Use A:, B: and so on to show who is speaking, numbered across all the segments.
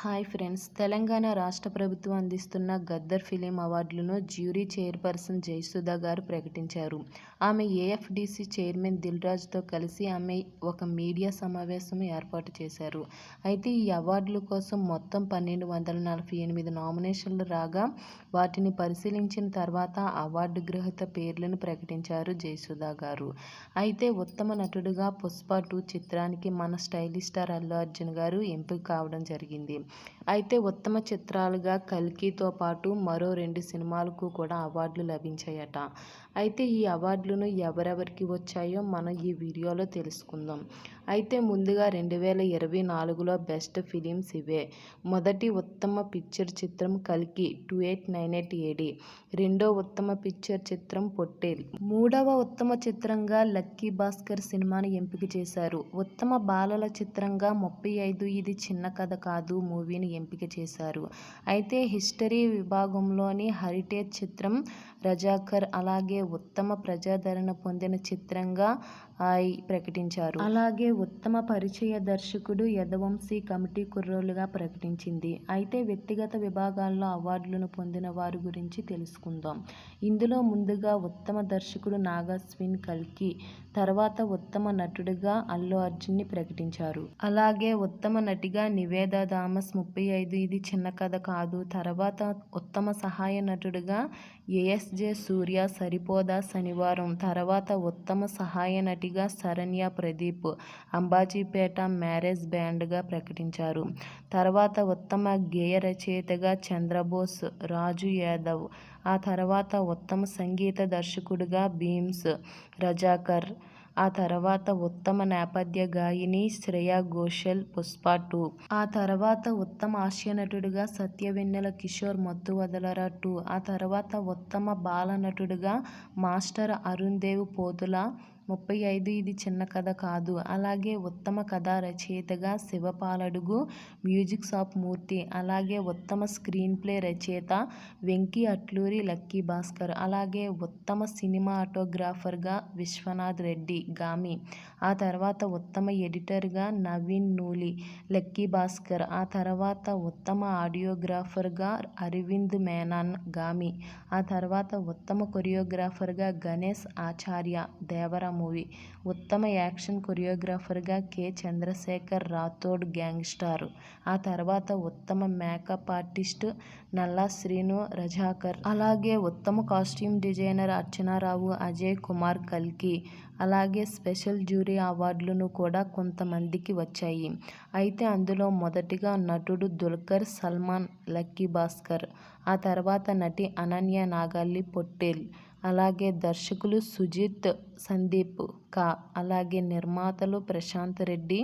A: Hi friends. Telangana రాష్ట్ర ప్రభుత్వం అందిస్తున్న గద్దర్ ఫిలిం అవార్డులను జ్యూరీ చైర్పర్సన్ జయసుధ గారు ప్రకటించారు. ఆమె ఏఎఫ్డిసి చైర్మన్ దిల్రాజ్తో కలిసి ఆమె ఒక మీడియా సమావేశం ఏర్పాటు చేశారు. అయితే ఈ అవార్డుల కోసం మొత్తం పన్నెండు వందల నలభై ఎనిమిది నామినేషన్లు రాగా వాటిని పరిశీలించిన తర్వాత అవార్డు గ్రహీత పేర్లను ప్రకటించారు జయసుధ గారు. అయితే ఉత్తమ నటుడుగా పుష్ప టూ చిత్రానికి మన స్టైలిష్ స్టార్ అల్లు అర్జున్ గారు ఎంపిక కావడం జరిగింది. అయితే ఉత్తమ చిత్రాలుగా కల్కితో పాటు మరో రెండు సినిమాలకు కూడా అవార్డులు లభించాయట. అయితే ఈ అవార్డులను ఎవరెవరికి వచ్చాయో మనం ఈ వీడియోలో తెలుసుకుందాం. అయితే ముందుగా రెండు వేల ఇరవై నాలుగులో బెస్ట్ ఫిలిమ్స్ ఇవే మొదటి ఉత్తమ పిక్చర్ చిత్రం కల్కి two eight nine eight AD రెండో ఉత్తమ పిక్చర్ చిత్రం పొట్టేల్. మూడవ ఉత్తమ చిత్రంగా లక్కీ భాస్కర్ సినిమాను ఎంపిక చేశారు. ఉత్తమ బాలల చిత్రంగా ముప్పై ఐదు ఇది చిన్న కథ కాదు మూవీని ఎంపిక చేశారు. అయితే హిస్టరీ విభాగంలోని హెరిటేజ్ చిత్రం రజాకర్ అలాగే ఉత్తమ ప్రజాదరణ పొందిన చిత్రంగా ప్రకటించారు. అలాగే ఉత్తమ పరిచయ దర్శకుడు యదవంశీ కమిటీ కుర్రోలుగా ప్రకటించింది. అయితే వ్యక్తిగత విభాగాల్లో అవార్డులను పొందిన వారి గురించి తెలుసుకుందాం. ఇందులో ముందుగా ఉత్తమ దర్శకుడు నాగస్విన్ కల్కి తర్వాత ఉత్తమ నటుడిగా అల్లు అర్జున్ని ప్రకటించారు. అలాగే ఉత్తమ నటిగా నివేద థామస్ ముప్పై ఐదు ఇది చిన్న కథ కాదు. తర్వాత ఉత్తమ సహాయ నటుడిగా ఏఎస్జే సూర్య సరిపోదా శనివారం. తర్వాత ఉత్తమ సహాయ నటి నటిగా శరణ్య ప్రదీప్ అంబాజీపేట మ్యారేజ్ బ్యాండ్గా ప్రకటించారు. తర్వాత ఉత్తమ గేయ రచయితగా చంద్రబోస్ రాజు యాదవ్ ఆ తర్వాత ఉత్తమ సంగీత దర్శకుడిగా భీమ్స్ రజాకర్ ఆ తర్వాత ఉత్తమ నేపథ్య గాయని శ్రేయా ఘోషల్ పుష్ప టూ. ఆ తర్వాత ఉత్తమ హాస్య నటుడిగా సత్యవెన్నెల కిషోర్ మత్తు వదలరా టూ. ఆ తర్వాత ఉత్తమ బాల నటుడిగా మాస్టర్ అరుణ్ దేవ్ పోతుల ముప్పై ఐదు ఇది చిన్న కథ కాదు. అలాగే ఉత్తమ కథ రచయితగా శివపాలడుగు మ్యూజిక్ షాప్ మూర్తి అలాగే ఉత్తమ స్క్రీన్ ప్లే రచయిత వెంకీ అట్లూరి లక్కీ భాస్కర్ అలాగే ఉత్తమ సినిమా ఆటోగ్రాఫర్గా విశ్వనాథ్ రెడ్డి గామి. ఆ తర్వాత ఉత్తమ ఎడిటర్గా నవీన్ నూలి లక్కీ భాస్కర్ ఆ తర్వాత ఉత్తమ ఆడియోగ్రాఫర్గా అరవింద్ మేనాన్ గామి. ఆ తర్వాత ఉత్తమ కొరియోగ్రాఫర్గా గణేష్ ఆచార్య దేవరా మూవీ. ఉత్తమ యాక్షన్ కొరియోగ్రాఫర్గా కె. చంద్రశేఖర్ రాథోడ్ గ్యాంగ్స్టార్ ఆ తర్వాత ఉత్తమ మేకప్ ఆర్టిస్ట్ నల్లా శ్రీను రజాకర్. అలాగే ఉత్తమ కాస్ట్యూమ్ డిజైనర్ అర్చనారావు అజయ్ కుమార్ కల్కి. అలాగే స్పెషల్ జ్యూరీ అవార్డులను కూడా కొంతమందికి వచ్చాయి. అయితే అందులో మొదటిగా నటుడు దుల్కర్ సల్మాన్ లక్కీ భాస్కర్. ఆ తర్వాత నటి అనన్య నాగల్లి పొట్టేల్. అలాగే దర్శకులు సుజిత్ సందీప్ కా అలాగే నిర్మాతలు ప్రశాంత్ రెడ్డి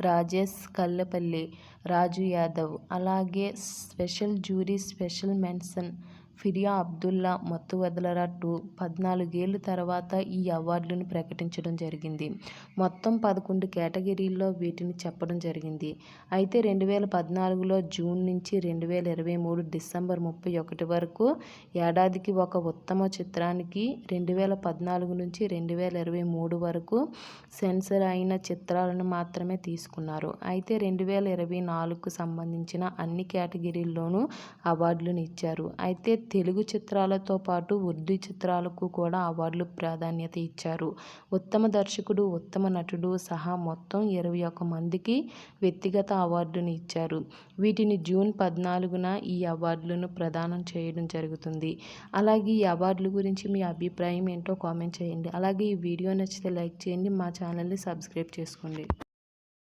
A: రాజేష్ కల్లపల్లి రాజు యాదవ్ అలాగే special jury special mention Faria Abdullah Mathu Vadalara two పద్నాలుగేళ్ళ తర్వాత ఈ అవార్డులను ప్రకటించడం జరిగింది. మొత్తం పదకొండు కేటగిరీల్లో వీటిని చెప్పడం జరిగింది. అయితే రెండు వేల పద్నాలుగులో జూన్ నుంచి రెండు వేల ఇరవై మూడు డిసెంబర్ ముప్పై ఒకటి వరకు ఏడాదికి ఒక ఉత్తమ చిత్రానికి రెండు వేల పద్నాలుగు నుంచి రెండు వేల ఇరవై మూడు వరకు సెన్సర్ అయిన చిత్రాలను మాత్రమే తీసుకున్నారు. అయితే రెండు వేల ఇరవై నాలుగుకు సంబంధించిన అన్ని కేటగిరీల్లోనూ అవార్డులను ఇచ్చారు. అయితే తెలుగు చిత్రాలతో పాటు ఉర్దూ చిత్రాలకు కూడా అవార్డులు ప్రాధాన్యత ఇచ్చారు. ఉత్తమ దర్శకుడు ఉత్తమ నటుడు సహా మొత్తం ఇరవై ఒక్క మందికి వ్యక్తిగత అవార్డును ఇచ్చారు. వీటిని జూన్ పద్నాలుగున ఈ అవార్డులను ప్రదానం చేయడం జరుగుతుంది. అలాగే ఈ అవార్డుల గురించి మీ అభిప్రాయం ఏంటో కామెంట్ చేయండి. అలాగే ఈ వీడియో నచ్చితే లైక్ చేయండి. మా ఛానల్ని సబ్స్క్రైబ్ చేసుకోండి.